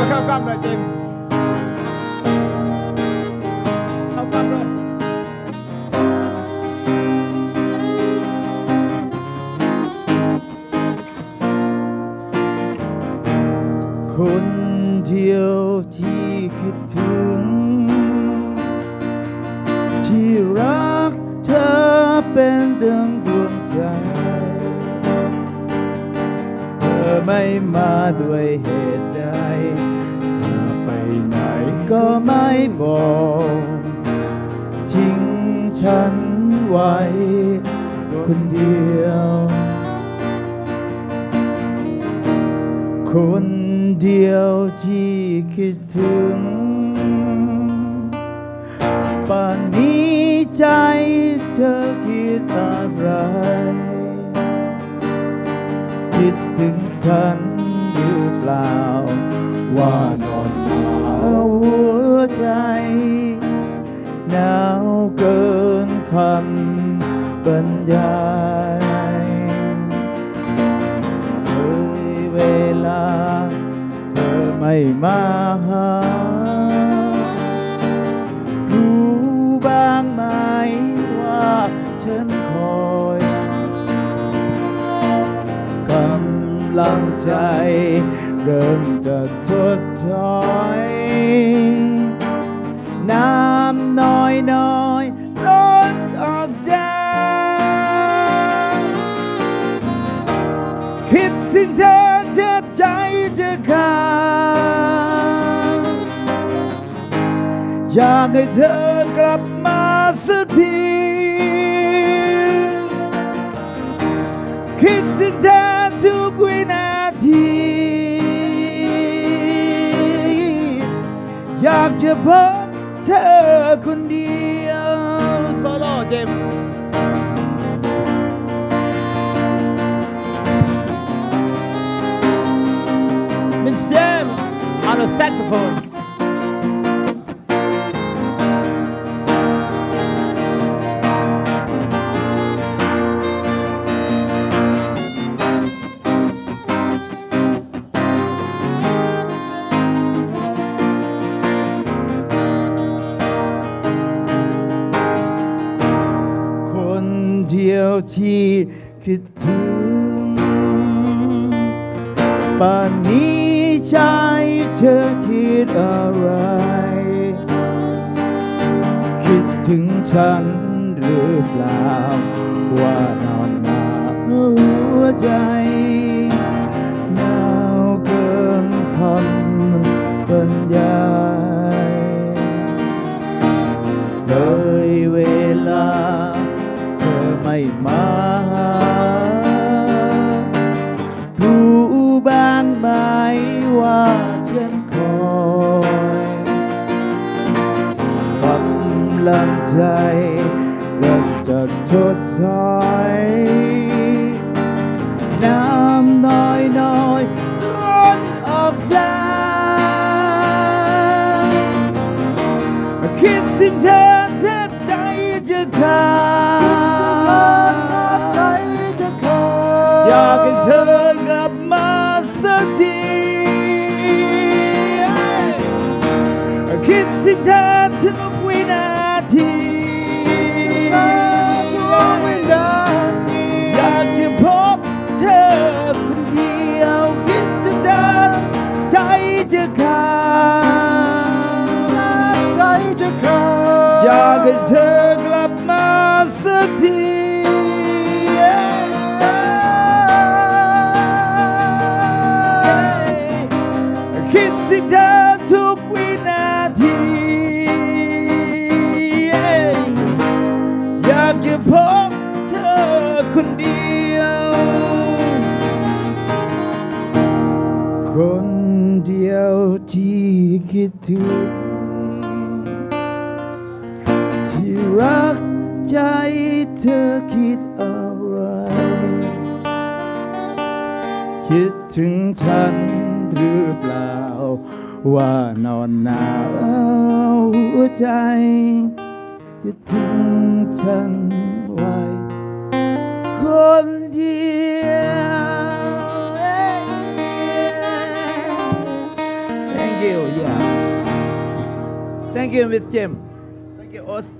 ำเข้ากลยจิมเข้ากล้ำเลยคนเดียวที่คิดถึง ที่รักเธอเป็นดังดวงใจ ไม่มาด้วยเหตุใดจะไปไหนก็ไม่บอกทิ้งฉันไว้คนเดียว คนเดียวที่คิดถึงป่านนี้ใจเธอคิดอะไร ถึงฉันหรือเปล่า ว่านอนหนาวหัวใจหนาวเกินคำบรรยายเอ่ยเวลา เธอไม่มาหา รู้บ้างไหมว่าฉันคอย ลังใจ เริ่มจะทดถอยน้ำน้อยน้อยๆร้อนออกใจคิดถึงเธอแทบใจจะขาดอยากให้เธอกลับมาสักทีคิดถึงเธอ ทุกวินาทีอยากจะพบเธอคนเดียวโซโล่เจมส์ Miss Jam on the saxophone ที่คิดถึงป่านนี้ใจเธอคิดอะไร คิดถึงฉันหรือเปล่า ว่านอนมาหัวใจ ลังใจเริ่มจะทดสอยน้ำน้อยน้อยร้อนออกใจคิดถึงเธอแทบใจจะขาดอยากให้เธอกลับมาสักทีคิดถึงเธอทุกวินา ทีอยากจะพบเธอคนเดียวคิดจะเดินใจจะขาดใจจะขาดอยากให้เธอกลับมาสักที ที่คิดถึง ที่รักใจเธอคิดอะไร คิดถึงฉันหรือเปล่า ว่านอนหนาวหัวใจจะทิ้งฉัน Thank you yeah. Thank you Miss Jim thank you Os